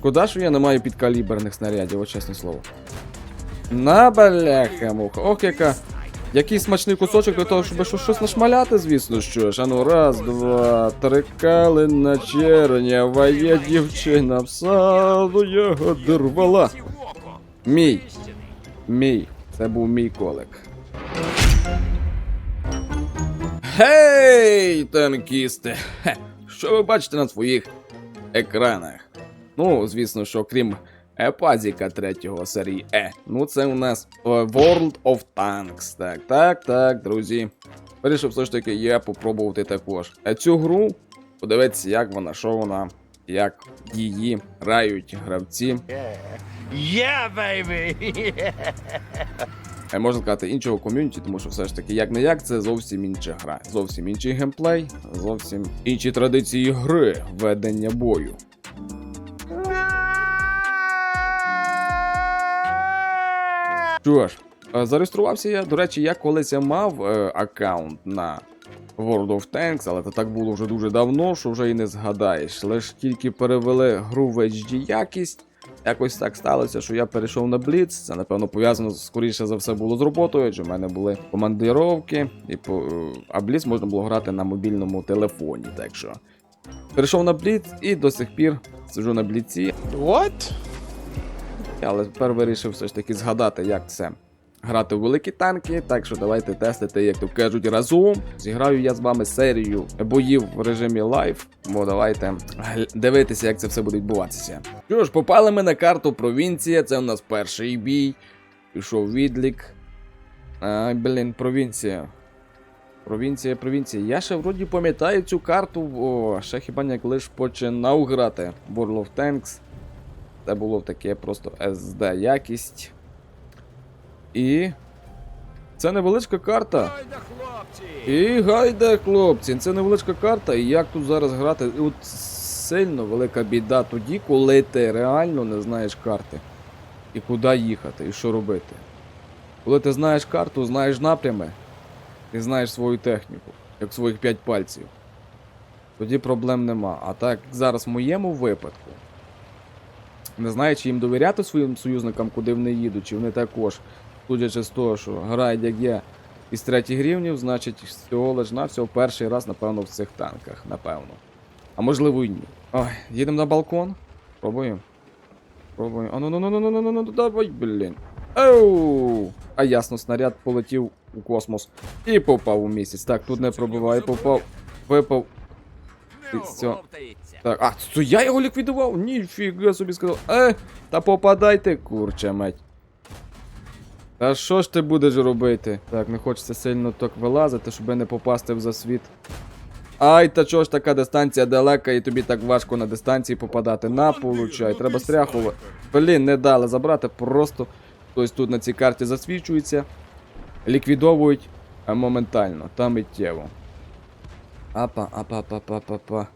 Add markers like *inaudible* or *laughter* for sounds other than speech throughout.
Шкода, що я не маю підкаліберних снарядів, от чесне слово. На бляха муха. Ох, яка. Який смачний кусочок для того, щоб щось нашмаляти, звісно що ж. Ану, раз, два, три калина чернява є дівчина в саду ягоди рвала. Мій. Мій. Це був мій колик. Гей, танкісти! Що ви бачите на своїх екранах? Ну, звісно, що крім е, пазіка третього серії Е. Ну, це у нас е, World of Tanks. Так, так, так, друзі. Вирішив все ж таки я попробувати також. А цю гру подивитися, як вона, що вона, як її грають гравці. Yeah, baby! Е, Можна сказати, іншого ком'юніті, тому що все ж таки, як не як, це зовсім інша гра. Зовсім інший геймплей, зовсім інші традиції гри, ведення бою. Що ж, е, зареєструвався я. До речі, я колись мав е, аккаунт на World of Tanks, але це так було вже дуже давно, що вже і не згадаєш. Лиш тільки перевели гру в HD якість. Якось так сталося, що я перейшов на Blitz. Це напевно пов'язано скоріше за все було з роботою, адже в мене були командировки, і по... е, а Blitz можна було грати на мобільному телефоні. Так що перейшов на Blitz і до сих пір сиджу на Бліці. What? Але тепер вирішив все ж таки згадати, як це грати в великі танки. Так що давайте тестити, як то кажуть, разом. Зіграю я з вами серію боїв в режимі лайв. Бо давайте дивитися, як це все буде відбуватися. Що ж, попали ми на карту провінція. Це у нас перший бій. Пішов відлік. Ай, блін, провінція. Провінція, провінція. Я ще вроді пам'ятаю цю карту, о, ще хіба не лиш починав грати World of Tanks. Це було таке просто SD якість. І. Це невеличка карта. І гайде, хлопці, це невеличка карта. І як тут зараз грати? І от сильно велика біда тоді, коли ти реально не знаєш карти. І куди їхати, і що робити. Коли ти знаєш карту, знаєш напрями, і знаєш свою техніку, як своїх п'ять пальців. Тоді проблем нема. А так, як зараз в моєму випадку, не знаю, чи їм довіряти своїм союзникам, куди вони їдуть, чи вони також, судячи з того, що грають як я із третіх рівнів, значить, всього лиш на всього перший раз, напевно, в цих танках, напевно. А можливо і ні. Ой, їдемо на балкон. Пробуємо. Пробуємо. А ну ну ну ну ну ну ну ну давай, блін. Оу! А ясно, снаряд полетів у космос і попав у місяць. Так, тут не пробиває, попав. Випав. Все. Так, а, це я його ліквідував? Ніфіга собі сказав. Е, та попадайте, курча мать. Та що ж ти будеш робити? Так, не хочеться сильно так вилазити, щоб не попасти в засвіт. Ай, та чого ж така дистанція далека, і тобі так важко на дистанції попадати. На, получай, треба стряхувати. Блін, не дали забрати, просто хтось тут на цій карті засвічується, ліквідовують моментально, там миттєво. Апа, апа, апа, апа, апа.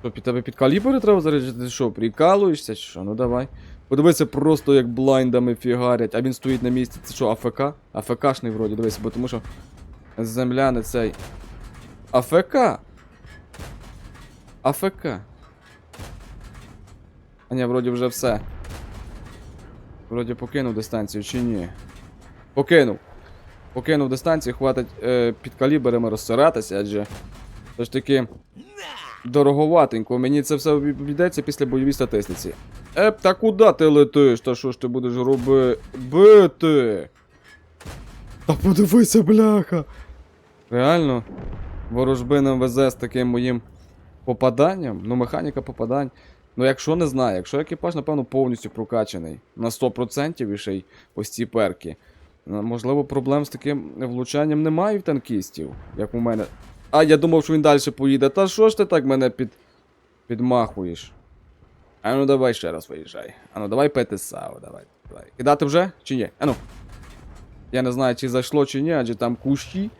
Що, під тебе під калібри треба заряджати? Ти що, прикалуєшся що? Ну давай. Подивися просто як блайндами фігарять, а він стоїть на місці. Це що, АФК? АФКшний вроді, дивися, бо тому що земля не цей. АФК! АФК. А ні, вроді вже все. Вроді покинув дистанцію чи ні? Покинув. Покинув дистанцію, хватить е, під калібрами розсиратися, адже все ж таки дороговатенько. Мені це все обійдеться після бойовій статистиці. Еп, та куди ти летиш? Та що ж ти будеш робити? Бити? Та подивися, бляха! Реально, ворожбинам везе з таким моїм попаданням. Ну, механіка попадань. Ну, якщо не знаю, якщо екіпаж, напевно, повністю прокачаний на 100% і ще й ось ці перки. Можливо, проблем з таким влучанням немає в танкістів, як у мене. А, я думав, що він далі поїде. Та що ж ти так мене під... підмахуєш? А ну давай ще раз виїжджай. А ну давай пити давай. давай. Кидати вже? Чи ні? А ну. Я не знаю, чи зайшло, чи ні, адже там кущі.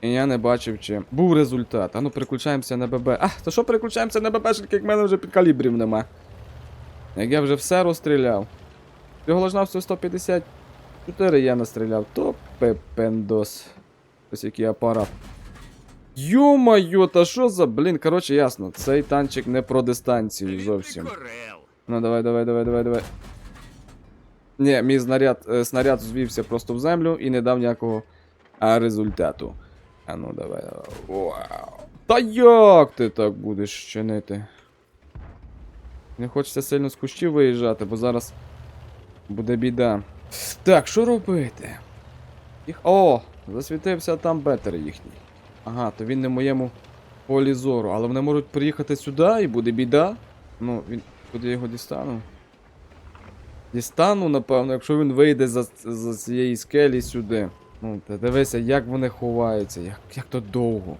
І я не бачив, чи був результат. А ну переключаємося на ББ. А, то що переключаємося на ББ, як в мене вже під калібрів нема. Як я вже все розстріляв. Його лежна всього 154 я настріляв. То пепендос. Ось який апарат. Йо-моє, та що за, блін, коротше, ясно, цей танчик не про дистанцію зовсім. Ну давай, давай, давай, давай, давай. Ні, мій снаряд, е, снаряд звівся просто в землю і не дав ніякого а, результату. А ну давай, давай. Вау. Та як ти так будеш чинити? Не хочеться сильно з кущів виїжджати, бо зараз буде біда. Так, що робити? Їх... О! Засвітився там бетер їхній. Ага, то він не в моєму полі зору, але вони можуть приїхати сюди і буде біда. Ну, він. Куди я його дістану? Дістану, напевно, якщо він вийде за, за цієї скелі сюди. Ну, та дивися, як вони ховаються, як, як то довго.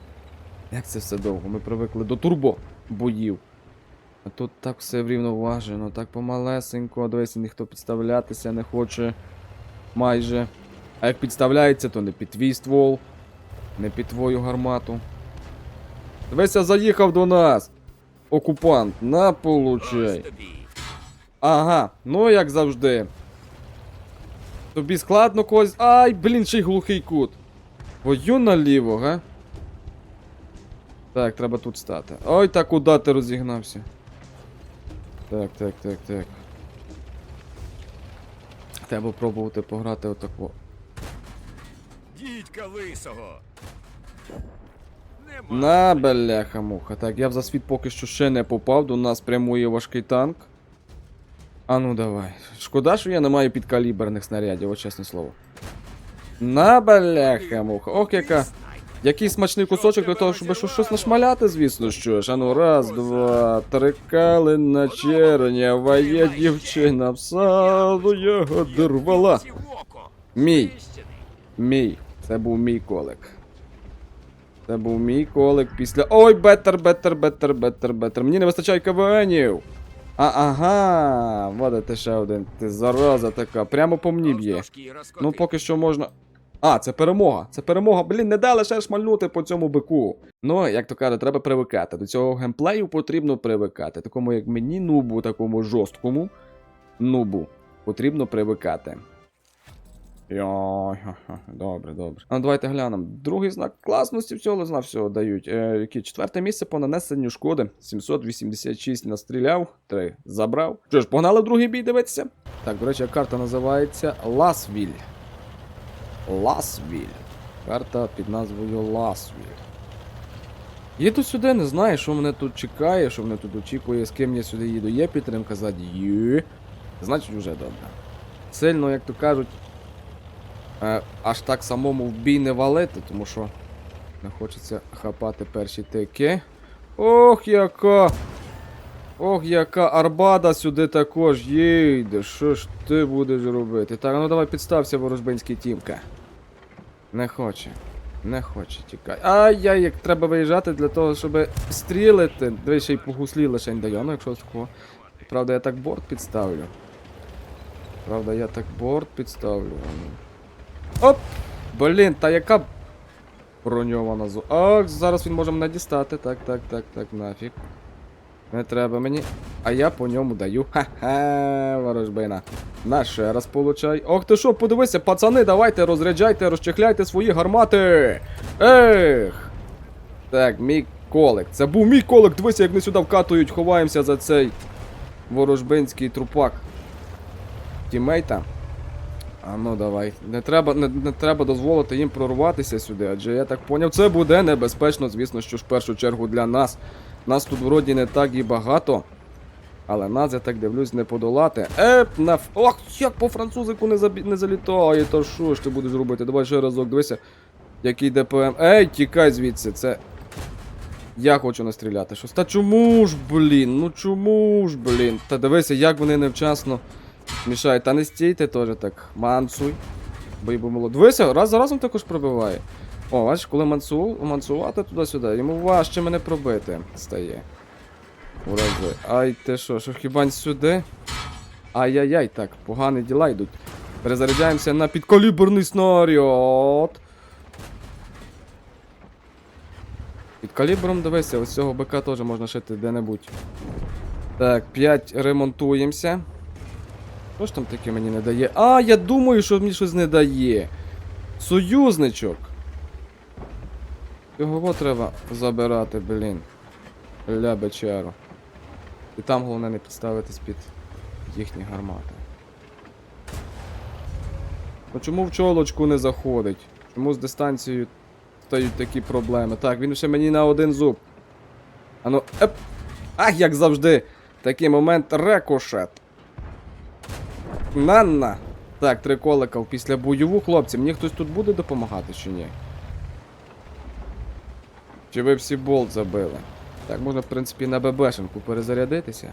Як це все довго? Ми привикли до турбо боїв. А тут так все врівноважено, так помалесенько, дивися, ніхто підставлятися не хоче. Майже. А як підставляється, то не під твій ствол, не під твою гармату. Дивися, заїхав до нас! Окупант, на получай. Ага, ну як завжди. Тобі складно когось. Ай, блін, ще й глухий кут. Вою наліво, га? Так, треба тут стати. Ой, та куди ти розігнався? Так, так, так, так. Треба пробувати пограти отако. Дідька лисого. На бляха муха. Так, я в засвіт поки що ще не попав, до нас прямує важкий танк. А ну давай. Шкода, що я не маю підкаліберних снарядів, от чесне слово. На бляха муха. Ох, яка. Який смачний кусочок для того, щоб щось нашмаляти, звісно, що ж. Ану, раз, два, три калина чернява є дівчина в саду його дорвала. Мій. Мій. Це був мій колик. Це був мій колик після. Ой, бетер, бетер, бетер, бетер, бетер. Мені не вистачає КВНів. А, ага, водите ще один. Ти зараза така. Прямо по мені б'є. Ну, поки що можна. А, це перемога. Це перемога. Блін, не дали ще шмальнути по цьому бику. Ну, як то кажуть, треба привикати. До цього геймплею потрібно привикати. Такому, як мені, нубу, такому жорсткому нубу. Потрібно привикати. Йой, добре, добре. А давайте глянемо. Другий знак класності всього знав всього дають. Е, які четверте місце по нанесенню шкоди. 786 настріляв, 3 забрав. Що ж, погнали другий бій дивитися? Так, до речі, карта називається Ласвіль. Ласвіль. Карта під назвою Ласвіль. Їду сюди, не знаю, що мене тут чекає, що мене тут очікує, з ким я сюди їду. Є підтримка ззаді? Значить, вже добре. Сильно, як то кажуть, аж так самому в бій не валити, тому що не хочеться хапати перші тики. Ох, яка! Ох, яка арбада сюди також їде. Що ж ти будеш робити? Так, ну давай підстався, ворожбинський тімка. Не хоче. Не хоче, тікай. Ай-яй, як треба виїжджати для того, щоб стрілити. Дивись, ще й по гуслі лише дає, ну якщо такого. Правда, я так борт підставлю. Правда, я так борт підставлю. Оп! Блін, та яка броньована зо. Ах, зараз він може мене дістати. Так, так, так, так, нафіг. Не треба мені. А я по ньому даю. Ха-ха, ворожбина. На ще раз получай. Ох ти що, подивися, пацани, давайте розряджайте, розчехляйте свої гармати. Ех. Так, мій колик. Це був мій колик. Дивися, як ми сюди вкатують, ховаємося за цей ворожбинський трупак. Тімейта. А ну давай. Не треба, не, не треба дозволити їм прорватися сюди, адже я так поняв, це буде небезпечно, звісно, що в першу чергу для нас. Нас тут вроді не так і багато. Але нас, я так дивлюсь, не подолати. Еп, на ф... Ох, як по французику не, забі... не залітає, то що ж ти будеш робити? Давай ще разок, дивися. Який ДПМ. Ей, тікай звідси, це. Я хочу настріляти щось. Та чому ж, блін? Ну чому ж, блін? Та дивися, як вони невчасно мішають. Та не стійте теж так. Мансуй. Бо йому молод. Дивися, раз за разом також пробиває. О, бачиш, коли мансу... мансувати туди-сюди, йому важче мене пробити стає. Урази. Ай, ти що, що хібань сюди? Ай-яй-яй, так, погані діла йдуть. Перезаряджаємося на підкаліберний снаряд. Під калібром дивися, ось цього БК теж можна шити де-небудь. Так, 5 ремонтуємося. Що ж там таке мені не дає? А, я думаю, що мені щось не дає. Союзничок. Його треба забирати, блін. Ля бечеру. І там головне не підставитись під їхні гармати. Ну чому в чолочку не заходить? Чому з дистанцією стають такі проблеми? Так, він ще мені на один зуб. Ану, еп! Ах, як завжди! Такий момент рекошет. Нанна! Так, три колика після бойову, хлопці. Мені хтось тут буде допомагати чи ні? Чи ви всі болт забили? Так, можна, в принципі, на ББшенку перезарядитися.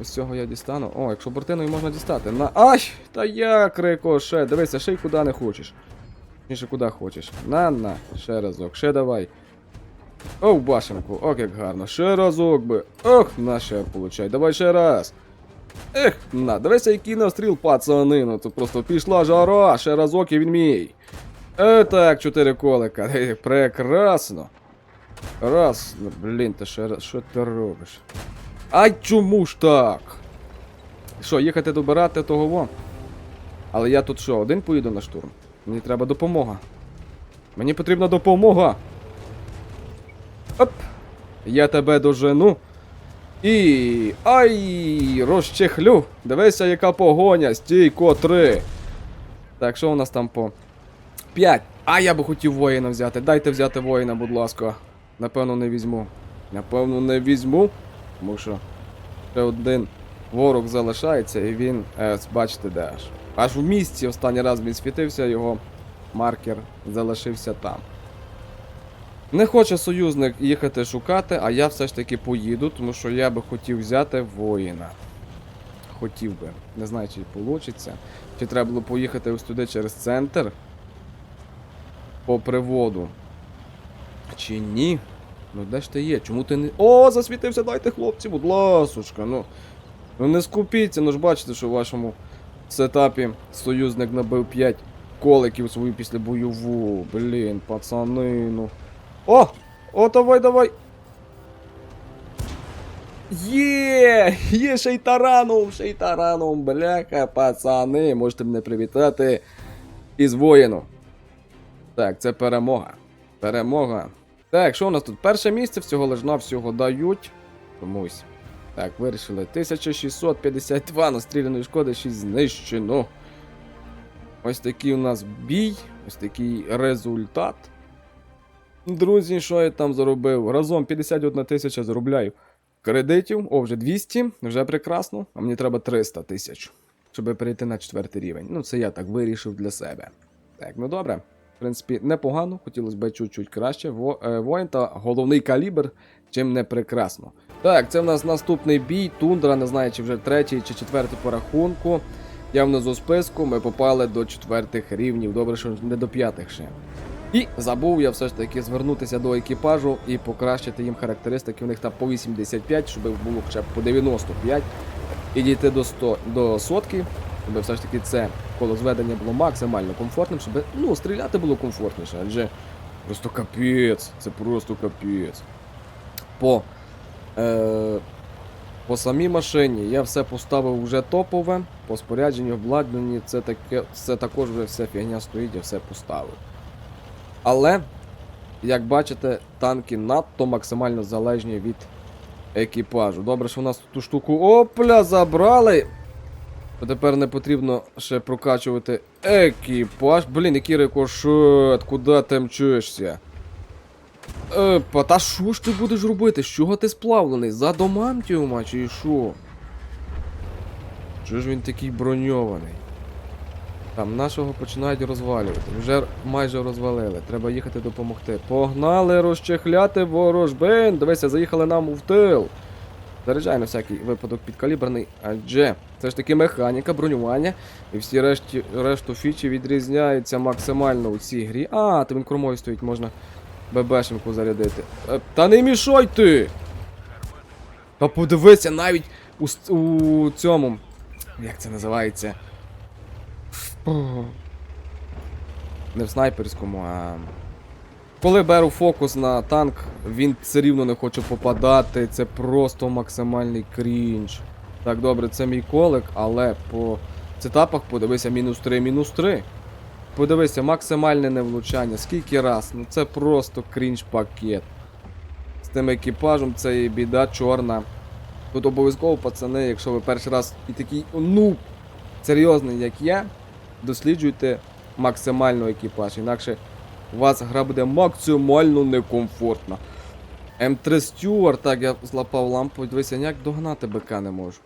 Ось цього я дістану. О, якщо бортиною можна дістати. На. Ай! Та як рикошет! Дивися, ще й куди не хочеш. Ніше куди хочеш. На, на, ще разок, ще давай. О, башенку, ох, як гарно. Ще разок би. Ох, на ще получай. Давай ще раз. Ех, на, дивися, який настріл, пацани. Ну, це просто пішла жара, ще разок і він мій. Е, так, чотири колика. Прекрасно. Раз, ну, блін, ти ще раз, що ти робиш? Ай, чому ж так? Що, їхати добирати того во? Але я тут що, один поїду на штурм? Мені треба допомога. Мені потрібна допомога. Оп! Я тебе дожену. І. Ай! Розчехлю! Дивися, яка погоня! Стійко 3. Так, що у нас там по 5. А я би хотів воїна взяти. Дайте взяти воїна, будь ласка. Напевно, не візьму. Напевно, не візьму. Тому що ще один ворог залишається і він, е, бачите, де аж. Аж в місці останній раз він світився, його маркер залишився там. Не хоче союзник їхати шукати, а я все ж таки поїду, тому що я би хотів взяти воїна. Хотів би. Не знаю, чи вийде. Чи треба було поїхати ось туди через центр по приводу. Чи ні? Ну де ж ти є? Чому ти не. О, засвітився, дайте хлопці, будь ласочка, ну. Ну не скупіться, ну ж бачите, що в вашому сетапі союзник набив 5 коликів свою після бойову. Блін, пацани, ну. О! О, давай, давай! Є! Є ще й тараном, ще й тараном, бляха, пацани, можете мене привітати із воїну. Так, це перемога. Перемога. Так, що у нас тут? Перше місце всього лиш навсього дають комусь. Так, вирішили. 1652 настріляної шкоди, 6 знищено. Ось такий у нас бій, ось такий результат. Друзі, що я там заробив? Разом 51 тисяча заробляю кредитів. О, вже 200, вже прекрасно. А мені треба 300 тисяч, щоб перейти на четвертий рівень. Ну, це я так вирішив для себе. Так, ну добре. В принципі, непогано, хотілося б чуть-чуть краще. Во, е, воїн та головний калібр, чим не прекрасно. Так, це в нас наступний бій. Тундра, не знаю, чи вже третій чи четвертий по рахунку. Я внизу списку, ми попали до четвертих рівнів. Добре, що не до п'ятих ще. І забув я все ж таки звернутися до екіпажу і покращити їм характеристики. У них там по 85, щоб було хоча б по 95. І дійти до 100, до сотки, щоб все ж таки це коло зведення було максимально комфортним, щоб ну, стріляти було комфортніше, адже просто капець, це просто капець. По, е, по самій машині я все поставив вже топове, по спорядженню обладнанні це таке, це також вже все фігня стоїть, я все поставив. Але, як бачите, танки надто максимально залежні від екіпажу. Добре, що у нас ту штуку опля забрали. Тепер не потрібно ще прокачувати екіпаж. Блін, який рикошет, куди ти мчишся? Епа, та що ж ти будеш робити? З чого ти сплавлений? За домантіума чи що? Чого ж він такий броньований? Там нашого починають розвалювати. Вже майже розвалили. Треба їхати допомогти. Погнали розчехляти ворожбин. Дивися, заїхали нам в тил. Заряджай на всякий випадок підкаліберний, адже це ж таки механіка, бронювання. І всі решті, решту фічі відрізняються максимально у цій грі. А, то він кормою стоїть, можна ББшенку зарядити. Е, Та не мішай ти! Та подивися навіть у, у цьому. Як це називається? Не в снайперському, а. Коли беру фокус на танк, він все рівно не хоче попадати. Це просто максимальний крінж. Так, добре, це мій колик, але по цетапах подивися мінус 3, мінус 3. подивися, максимальне невлучання. Скільки раз? Ну це просто крінж пакет. З тим екіпажем це і біда чорна. Тут обов'язково, пацани, якщо ви перший раз і такий ну серйозний, як я, досліджуйте максимально екіпаж. Інакше у вас гра буде максимально некомфортна. М3 Стюарт, так, я злапав лампу, дивися, ніяк догнати БК не можу.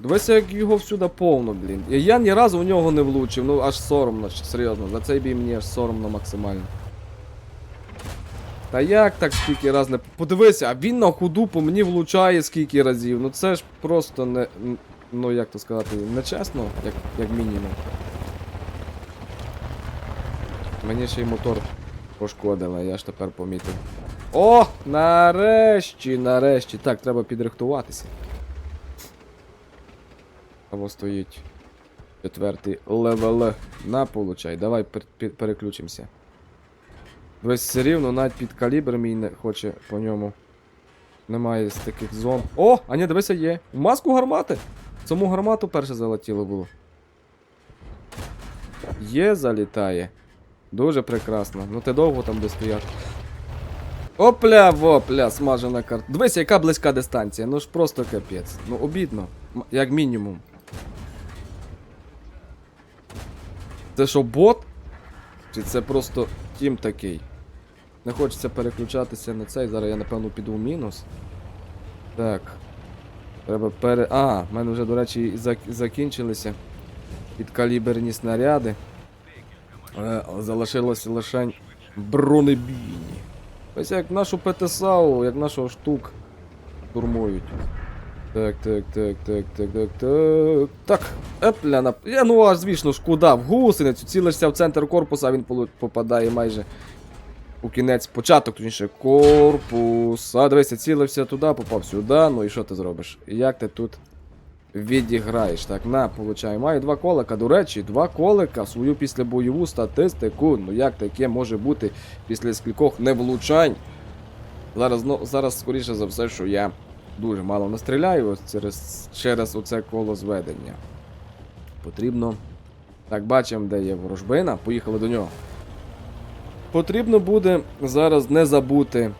Дивися, як його всюди повно, блін. Я ні разу в нього не влучив, ну аж соромно, серйозно. За цей бій мені аж соромно максимально. Та як так скільки раз не. Подивися, а він на ходу по мені влучає скільки разів. Ну це ж просто не. Ну як то сказати, нечесно, як, як мінімум. Мені ще й мотор пошкодили, я ж тепер помітив. О! Нарешті, нарешті. Так, треба підрихтуватися. Або стоїть четвертий левел. На, получай, давай пер- пер- переключимося. Весь все рівно, навіть під калібр мій не хоче по ньому. Немає з таких зон. О! А ні, дивися, є. В маску гармати! Саму гармату перше залетіло було. Є, залітає. Дуже прекрасно. Ну ти довго там де стояти. Опля, вопля, смажена карта. Дивися, яка близька дистанція. Ну ж просто капець. Ну обідно. Як мінімум. Це що, бот? Чи це просто тім такий? Не хочеться переключатися на цей. Зараз я напевно піду в мінус. Так. Треба пере. А, в мене вже, до речі, і зак- закінчилися підкаліберні снаряди. Е, залишилося лише бронебійні. Ось як нашу ПТСАУ, як нашого штук штурмують. Так, так, так, так, так, так, так. Так, епля на. Я, ну аж звісно куди? В гусеницю, цілишся в центр корпуса, а він попадає майже у кінець, початок, точніше, корпуса. Дивися, цілився туди, попав сюди. Ну і що ти зробиш? Як ти тут відіграєш? Так, на, получай. Маю два колика. До речі, два колика свою післябойову статистику. Ну як таке може бути після скількох невлучань? Зараз, ну, зараз, скоріше за все, що я дуже мало настріляю через, через оце коло зведення. Потрібно. Так, бачимо, де є ворожбина. Поїхали до нього. Потрібно буде зараз не забути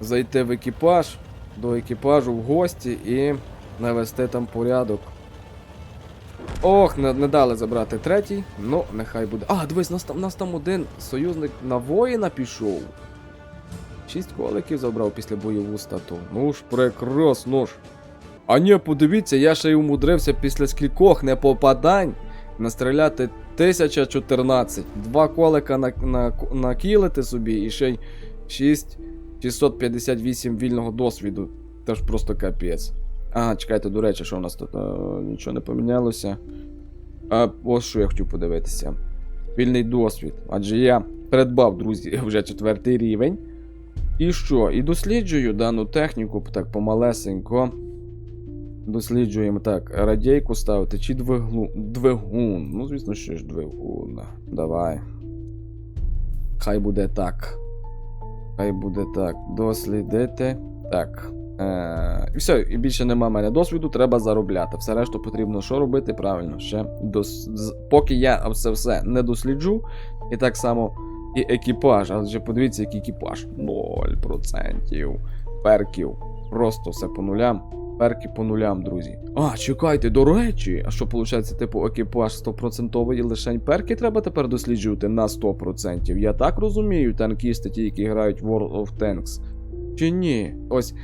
зайти в екіпаж, до екіпажу в гості і навести там порядок. Ох, не, не дали забрати третій. Ну, нехай буде. А, дивись, нас там, нас там один союзник на воїна пішов. Шість коликів забрав після бойову стату. Ну ж, прекрасно ж. А ні, подивіться, я ще й умудрився після скількох непопадань настріляти 1014. Два колика на, на, накілити собі і ще й 6 658 вільного досвіду. Це ж просто капець. А, чекайте, до речі, що у нас тут? А, нічого не помінялося. А ось що я хотів подивитися. Вільний досвід. Адже я придбав, друзі, *laughs* вже четвертий рівень. І що? І досліджую дану техніку так помалесенько. Досліджуємо так, радійку ставити чи двигу... двигун. Ну, звісно, що ж двигун. Давай. Хай буде так. Хай буде так. Дослідити. Так. Е, і все, і більше нема мене досвіду, треба заробляти. Все решту потрібно що робити? Правильно, ще дос... поки я це все не досліджу, і так само і екіпаж. Адже подивіться, який екіпаж. 0% перків. Просто все по нулям. Перки по нулям, друзі. А, чекайте, до речі, а що виходить, типу, екіпаж 100% і лише перки треба тепер досліджувати на 100%. Я так розумію, танкісти, ті, які грають в World of Tanks. Чи ні? Ось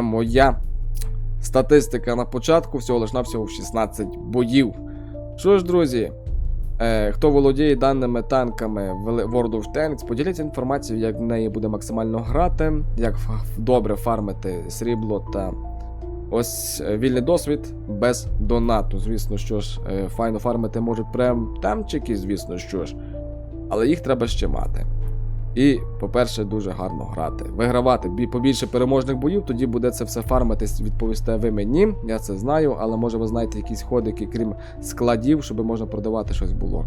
моя статистика на початку всього лиш навсього в 16 боїв. Що ж, друзі, е, хто володіє даними танками World of Tanks, поділіться інформацією, як в неї буде максимально грати, як добре фармити срібло та ось е, вільний досвід без донату. Звісно, що ж, е, файно фармити можуть прям тамчики, звісно, що ж. Але їх треба ще мати. І, по-перше, дуже гарно грати. Вигравати бі- побільше переможних боїв, тоді буде це все фармитись, відповісте ви мені. Я це знаю, але може ви знаєте якісь ходики, крім складів, щоб можна продавати щось було.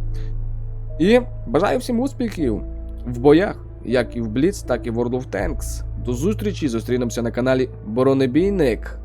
І бажаю всім успіхів в боях, як і в Blitz, так і в World of Tanks. До зустрічі, зустрінемося на каналі Боронебійник.